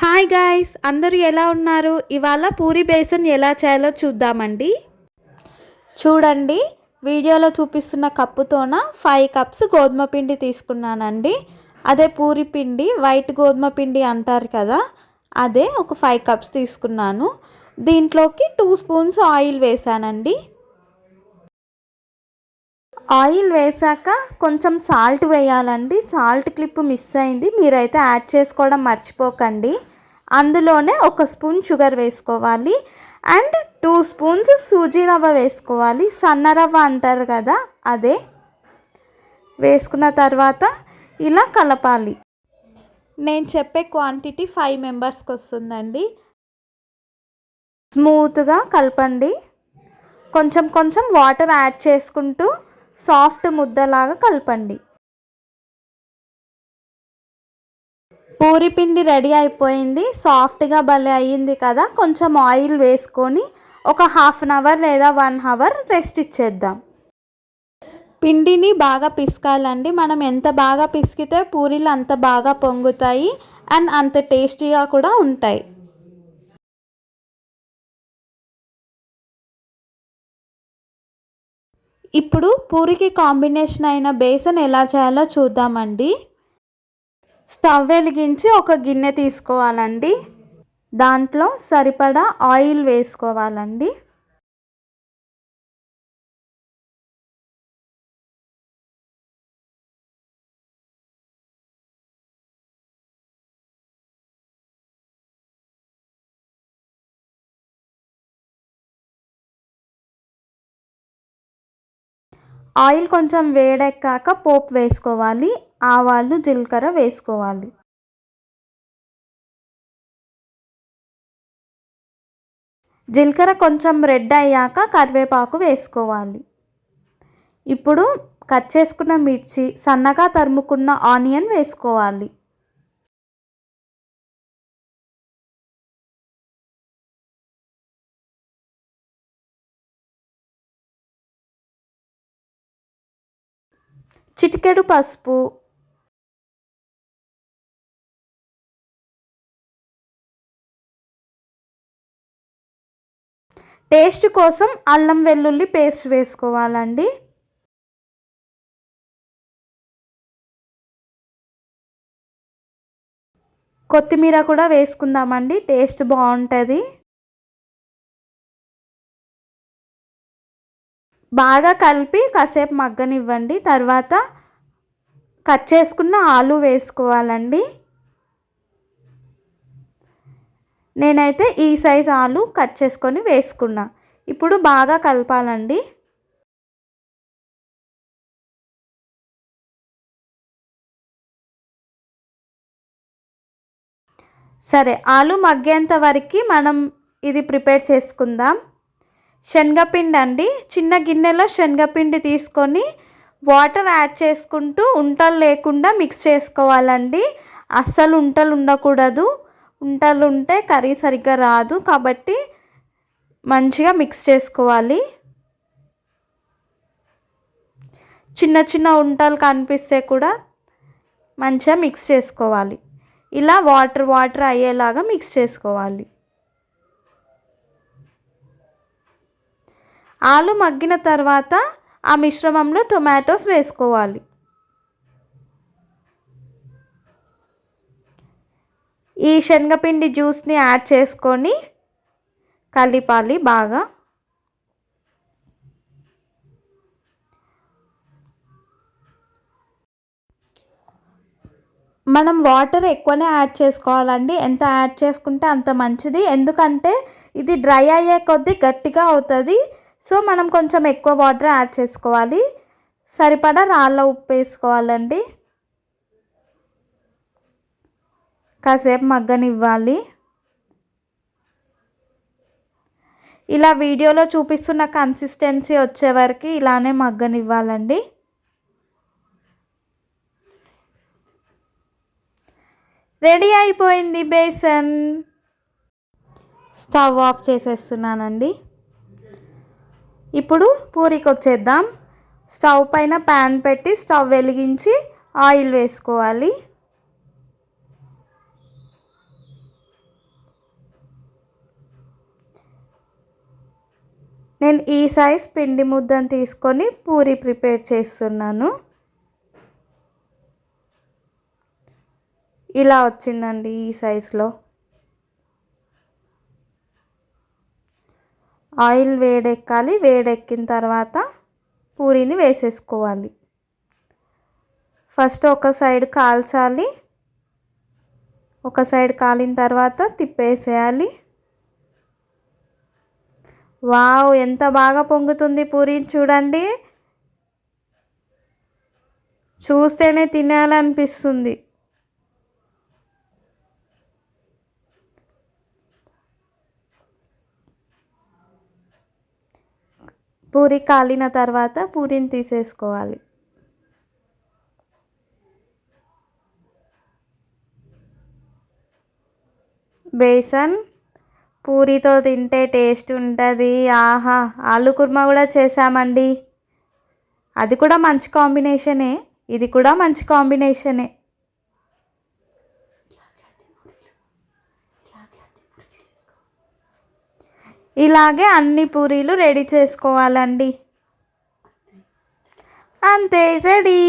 Hi guys అందరూ ఎలా ఉన్నారు? ఇవాళ పూరి బేసన్ ఎలా చేయాలో చూద్దామండి. చూడండి వీడియోలో చూపిస్తున్న కప్పుతోన ఫైవ్ కప్స్ గోధుమ పిండి తీసుకున్నానండి. అదే పూరి పిండి వైట్ గోధుమ పిండి అంటారు కదా అదే ఒక ఫైవ్ కప్స్ తీసుకున్నాను. దీంట్లోకి టూ స్పూన్స్ ఆయిల్ వేసానండి. ఆయిల్ వేసాక కొంచెం సాల్ట్ వేయాలండి. సాల్ట్ క్లిప్ మిస్ అయింది. మీరైతే యాడ్ చేసుకోవడం మర్చిపోకండి. అందులోనే ఒక స్పూన్ షుగర్ వేసుకోవాలి. అండ్ టూ స్పూన్స్ సూజీ రవ్వ వేసుకోవాలి. సన్న రవ్వ అంటారు కదా అదే వేసుకున్న తర్వాత ఇలా కలపాలి. నేను చెప్పే క్వాంటిటీ ఫైవ్ మెంబర్స్కి వస్తుందండి. స్మూత్గా కలపండి. కొంచెం కొంచెం వాటర్ యాడ్ చేసుకుంటూ సాఫ్ట్ ముద్దలాగా కలపండి. పూరి పిండి రెడీ అయిపోయింది. సాఫ్ట్గా భలే అయ్యింది కదా. కొంచెం ఆయిల్ వేసుకొని ఒక హాఫ్ అన్ అవర్ లేదా వన్ అవర్ రెస్ట్ ఇచ్చేద్దాం. పిండిని బాగా పిసకాలండి. మనం ఎంత బాగా పిసికితే పూరీలు అంత బాగా పొంగుతాయి. అండ్ అంత టేస్టీగా కూడా ఉంటాయి. ఇప్పుడు పూరికి కాంబినేషన్ అయిన బేసన్ ఎలా చేయాలో చూద్దామండి. స్టవ్ వెలిగించి ఒక గిన్నె తీసుకోవాలండి. దాంట్లో సరిపడా ఆయిల్ వేసుకోవాలండి. ఆయిల్ కొంచెం వేడెక్కాక పోపు వేసుకోవాలి ఆవాలు జీలకర్ర వేసుకోవాలి. జీలకర్ర కొంచెం రెడ్ అయ్యాక కరివేపాకు వేసుకోవాలి. ఇప్పుడు కట్ చేసుకున్న మిర్చి సన్నగా తరుముకున్న ఆనియన్ వేసుకోవాలి. చిటికెడు పసుపు. టేస్ట్ కోసం అల్లం వెల్లుల్లి పేస్ట్ వేసుకోవాలండి. కొత్తిమీర కూడా వేసుకుందామండి టేస్ట్ బాగుంటుంది. బాగా కలిపి కాసేపు మగ్గనివ్వండి. తర్వాత కట్ చేసుకున్న ఆలు వేసుకోవాలండి. నేనైతే ఈ సైజ్ ఆలు కట్ చేసుకొని వేసుకున్నా. ఇప్పుడు బాగా కలపాలండి. సరే ఆలు మగ్గేంత వరకు మనం ఇది ప్రిపేర్ చేసుకుందాం. శనగపిండి అండి. చిన్న గిన్నెలో శనగపిండి తీసుకొని వాటర్ యాడ్ చేసుకుంటూ ఉంటలు లేకుండా మిక్స్ చేసుకోవాలండి. అస్సలు ఉంటలు ఉండకూడదు. ఉంటలు ఉంటే కర్రీ సరిగ్గా రాదు కాబట్టి మంచిగా మిక్స్ చేసుకోవాలి. చిన్న చిన్న ఉంటలు కనిపిస్తే కూడా మంచిగా మిక్స్ చేసుకోవాలి. ఇలా వాటర్ వాటర్ అయ్యేలాగా మిక్స్ చేసుకోవాలి. ఆలు మగ్గిన తర్వాత ఆ మిశ్రమంలో టొమాటోస్ వేసుకోవాలి. ఈ శనగపిండి జ్యూస్ని యాడ్ చేసుకొని కలిపాలి బాగా. మనం వాటర్ ఎక్కువనే యాడ్ చేసుకోవాలండి. ఎంత యాడ్ చేసుకుంటే అంత మంచిది. ఎందుకంటే ఇది డ్రై అయ్యే కొద్దీ గట్టిగా అవుతుంది. సో మనం కొంచెం ఎక్కువ వాటర్ యాడ్ చేసుకోవాలి. సరిపడా రాళ్ళ ఉప్పు వేసుకోవాలండి. కాసేపు మగ్గనివ్వాలి. ఇలా వీడియోలో చూపిస్తున్న కన్సిస్టెన్సీ వచ్చే వరకు ఇలానే మగ్గనివ్వాలండి. రెడీ అయిపోయింది బేసన్. Stove off చేసేస్తున్నానండి. ఇప్పుడు పూరికి వచ్చేద్దాం స్టవ్ పైన ప్యాన్ పెట్టి స్టవ్ వెలిగించి ఆయిల్ వేసుకోవాలి. నేను ఈ సైజ్ పిండి ముద్దను తీసుకొని పూరి ప్రిపేర్ చేస్తున్నాను. ఇలా వచ్చిందండి ఈ సైజులో. ఆయిల్ వేడెక్కాలి. వేడెక్కిన తర్వాత పూరీని వేసేసుకోవాలి. ఫస్ట్ ఒక సైడ్ కాల్చాలి. ఒక సైడ్ కాలిన తర్వాత తిప్పేసేయాలి. వావ్ ఎంత బాగా పొంగుతుంది పూరీని చూడండి. చూస్తేనే తినాలనిపిస్తుంది. పూరి కాలిన తర్వాత పూరిని తీసేసుకోవాలి. బేసన్ పూరితో తింటే టేస్ట్ ఉంటుంది. ఆహా ఆలు కుర్మా కూడా చేసామండి అది కూడా మంచి కాంబినేషనే. ఇది కూడా మంచి కాంబినేషనే. ఇలాగే అన్ని పూరీలు రెడీ చేసుకోవాలండి. అంతే రెడీ.